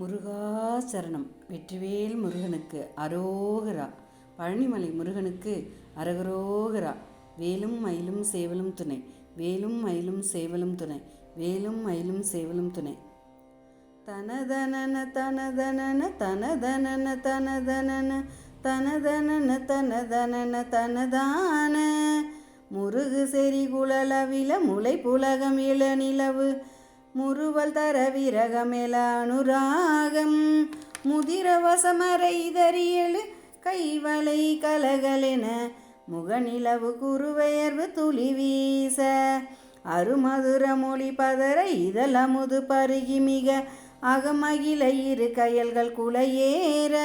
முருகாசரணம். வெற்றிவேல் முருகனுக்கு அரோகரா. பழனிமலை முருகனுக்கு அரகரோகரா. வேலும் மயிலும் சேவலும் துணை. வேலும் மயிலும் சேவலும் துணை. வேலும் மயிலும் சேவலும் துணை. தனதனன தனதனன தனதனன தனதனன தனதனன தனதனன தனதான. முருகு செறி குழலவில முளை புலகம் இள நிலவு முறுவல் தர விரகமெல அனுராகம். முதிர கைவளை கலகலென முகநிலவு குருவெயர்வு துளி வீச. அருமதுர மொழி பதற இதழ் அமுது பருகி மிக அகமகில இரு கயல்கள் குலையேற.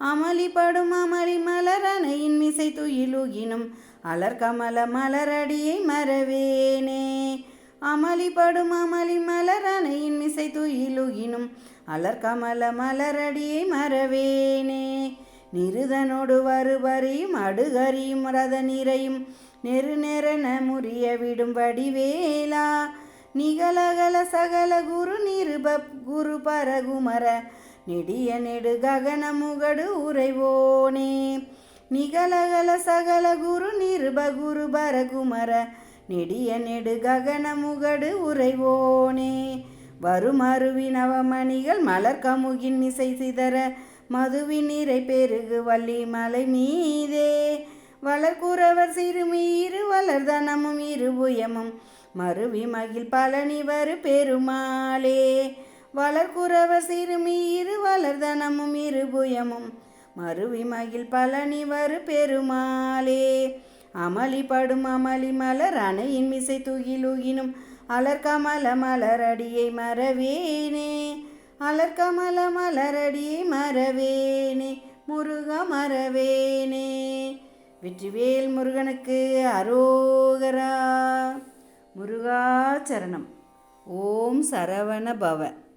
அமளிப்படும் அமளி மலரணையின் மிசை துயிலுகினும் அலர்கமல மலரடியை மறவேனே. அமளிப்படும் அமளி மலரணையின் மிசை துயிலுகினும் அலர்கமல மலரடியை மறவேனே. நிருதனோடு வருவரியும் அடுகறியும் ரத நிறையும் நெருநெறன முறிய விடும் வடிவேலா. நிகலகல சகல குரு நிருப குரு பரகுமர நெடிய நெடு ககன முகடு உறைவோனே. நிகலகல சகல குரு நிருப குரு பரகுமர நெடிய நெடு ககனமுகடு உறைவோனே. வரும் அருவி நவமணிகள் மலர் கமுகின் மிசை சிதற மதுவின் நீரை பெருகு வள்ளி மலை மீதே. வளர்குறவர் சிறுமி இரு வளர்தனமும் இருபுயமும் மருவி மகிழ் பழனி வரு பெருமாளே. வளர்குறவர் சிறுமி இரு வளர்தனமும் இருபுயமும் மருவி மகிழ் பழனி வரு பெருமாளே. அமளி படும் அமளி மலர் அணையின் மிசை துகிலுகினும் அலர்கமல மலரடியை மறவேனே அலர்கமல மலரடியை மறவேனே முருக மறவேனே. வெற்றிவேல் முருகனுக்கு அரோகரா. முருகாச்சரணம் ஓம் சரவண பவன்